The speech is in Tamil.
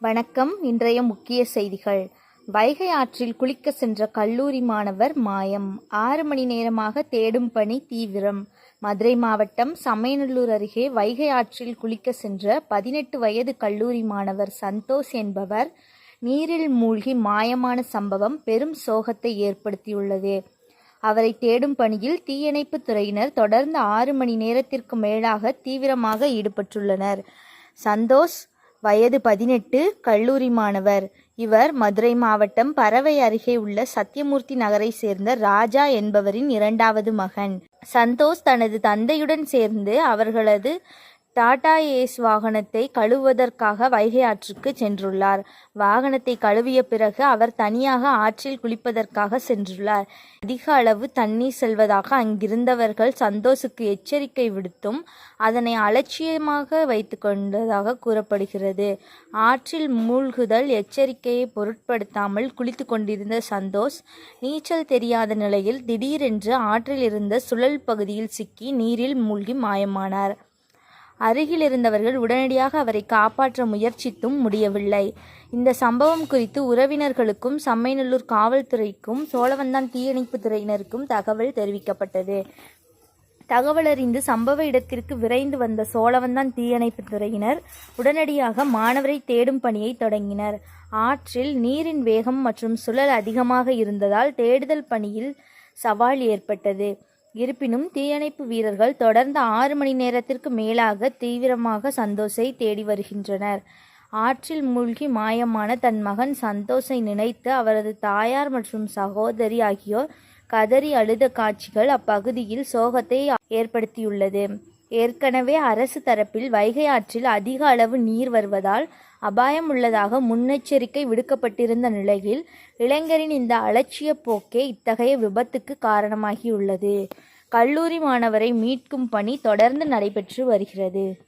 வணக்கம். இன்றைய முக்கிய செய்திகள். வைகை ஆற்றில் குளிக்க சென்ற கல்லூரி மாணவர் மாயம். ஆறு மணி நேரமாக தேடும் பணி தீவிரம். மதுரை மாவட்டம் சமயநல்லூர் அருகே வைகை ஆற்றில் குளிக்க சென்ற பதினெட்டு வயது கல்லூரி மாணவர் சந்தோஷ் என்பவர் நீரில் மூழ்கி மாயமான சம்பவம் பெரும் சோகத்தை ஏற்படுத்தியுள்ளது. அவரை தேடும் பணியில் தீயணைப்புத் துறையினர் தொடர்ந்து ஆறு மணி நேரத்திற்கு மேலாக தீவிரமாக ஈடுபட்டுள்ளனர். சந்தோஷ் வயது பதினெட்டு கல்லூரி மாணவர். இவர் மதுரை மாவட்டம் பறவை அருகே உள்ள சத்தியமூர்த்தி நகரை சேர்ந்த ராஜா என்பவரின் இரண்டாவது மகன். சந்தோஷ் தனது தந்தையுடன் சேர்ந்து அவர்களது டாடா ஏஸ் வாகனத்தை கழுவுவதற்காக வைகை ஆற்றுக்கு சென்றுள்ளார். வாகனத்தை கழுவிய பிறகு அவர் தனியாக ஆற்றில் குளிப்பதற்காக சென்றுள்ளார். அதிக அளவு தண்ணீர் செல்வதாக அங்கிருந்தவர்கள் சந்தோஷுக்கு எச்சரிக்கை விடுத்தும் அதனை அலட்சியமாக வைத்து கொண்டதாக கூறப்படுகிறது. ஆற்றில் மூழ்குதல் எச்சரிக்கையை பொருட்படுத்தாமல் குளித்து கொண்டிருந்த சந்தோஷ் நீச்சல் தெரியாத நிலையில் திடீரென்று ஆற்றில் இருந்த சுழல் பகுதியில் சிக்கி நீரில் மூழ்கி மாயமானார். அருகில் இருந்தவர்கள் உடனடியாக அவரை காப்பாற்ற முயற்சித்தும் முடியவில்லை. இந்த சம்பவம் குறித்து உறவினர்களுக்கும் சம்மைநல்லூர் காவல்துறைக்கும் சோழவந்தான் தீயணைப்பு துறையினருக்கும் தகவல் தெரிவிக்கப்பட்டது. தகவல் அறிந்து சம்பவ இடத்திற்கு விரைந்து வந்த சோழவந்தான் தீயணைப்பு துறையினர் உடனடியாக மாணவரை தேடும் பணியை தொடங்கினர். ஆற்றில் நீரின் வேகம் மற்றும் சுழல் அதிகமாக இருந்ததால் தேடுதல் பணியில் சவால் ஏற்பட்டது. இருப்பினும் தீயணைப்பு வீரர்கள் தொடர்ந்து ஆறு மணி நேரத்திற்கு மேலாக தீவிரமாக சந்தோஷை தேடி வருகின்றனர். ஆற்றில் மூழ்கி மாயமான தன் மகன் சந்தோஷை நினைத்து அவரது தாயார் மற்றும் சகோதரி ஆகியோர் கதறி அழுத காட்சிகள் அப்பகுதியில் சோகத்தை ஏற்படுத்தியுள்ளது. ஏற்கனவே அரசு தரப்பில் வைகை ஆற்றில் அதிக அளவு நீர் வருவதால் அபாயம் உள்ளதாக முன்னெச்சரிக்கை விடுக்கப்பட்டிருந்த நிலையில் இளைஞரின் இந்த அலட்சிய போக்கே இத்தகைய விபத்துக்கு காரணமாகியுள்ளது. கல்லூரி மாணவரை மீட்கும் பணி தொடர்ந்து நடைபெற்று வருகிறது.